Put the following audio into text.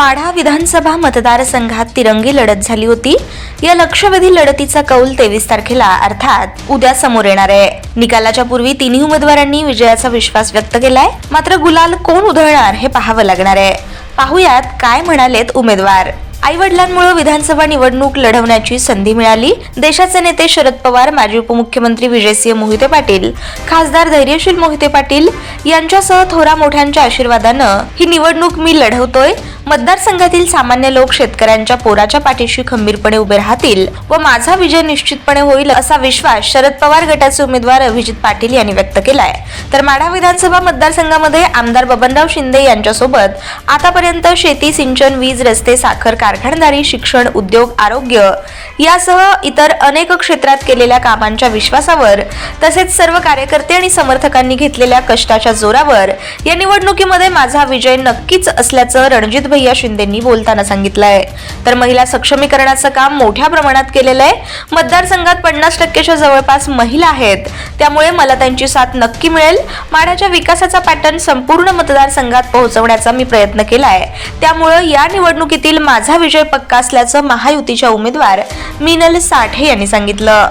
माढा विधानसभा मतदारसंघात तिरंगी लढत झाली होती. या लक्षवेधी लढतीचा कौल तेवीस तारखेला अर्थात उद्या समोर येणार आहे. निकालाच्या पूर्वी तिन्ही उमेदवारांनी विजयाचा विश्वास व्यक्त केलाय. मात्र गुलाल कोण उधळणार हे पाहावं लागणार आहे. पाहुयात काय म्हणालेत उमेदवार. आई वडिलांमुळे विधानसभा निवडणूक लढवण्याची संधी मिळाली. देशाचे नेते शरद पवार माजी उपमुख्यमंत्री विजयसिंह मोहिते पाटील खासदार धैर्यशील मोहिते पाटील यांच्यासह थोरा मोठ्यांच्या आशीर्वादानं ही निवडणूक मी लढवतोय. मतदारसंघातील सामान्य लोक शेतकऱ्यांच्या पोराच्या पाठीशी खंबीरपणे उभे राहतील व माझा विजय निश्चितपणे होईल असा विश्वास शरद पवार गटाचे उमेदवार अभिजित पाटील यांनी व्यक्त केलाय. तर माढा विधानसभा मतदारसंघामध्ये आमदार बबनराव शिंदे यांच्यासोबत आतापर्यंत शेती सिंचन वीज रस्ते साखर कारखानदारी शिक्षण उद्योग आरोग्य यासह इतर अनेक क्षेत्रात केलेल्या कामांच्या विश्वासावर तसेच सर्व कार्यकर्ते आणि समर्थकांनी घेतलेल्या कष्टाच्या जोरावर. या निवडणुकीमध्ये माझा विजय नक्कीच असल्याचं रणजित भैया शिंदेंनी बोलताना सांगितलंय. तर महिला सक्षमीकरणाचं काम मोठ्या प्रमाणात केलेलं आहे. मतदारसंघात पन्नास टक्केच्या जवळपास महिला आहेत. त्यामुळे मला त्यांची साथ नक्की मिळेल. माढ्याच्या विकासाचा पॅटर्न संपूर्ण मतदारसंघात पोहोचवण्याचा मी प्रयत्न केलाय. त्यामुळं या निवडणुकीतील माझा विजय पक्का असल्याचं महायुतीच्या उमेदवार मिनल साठे यांनी सांगितलं.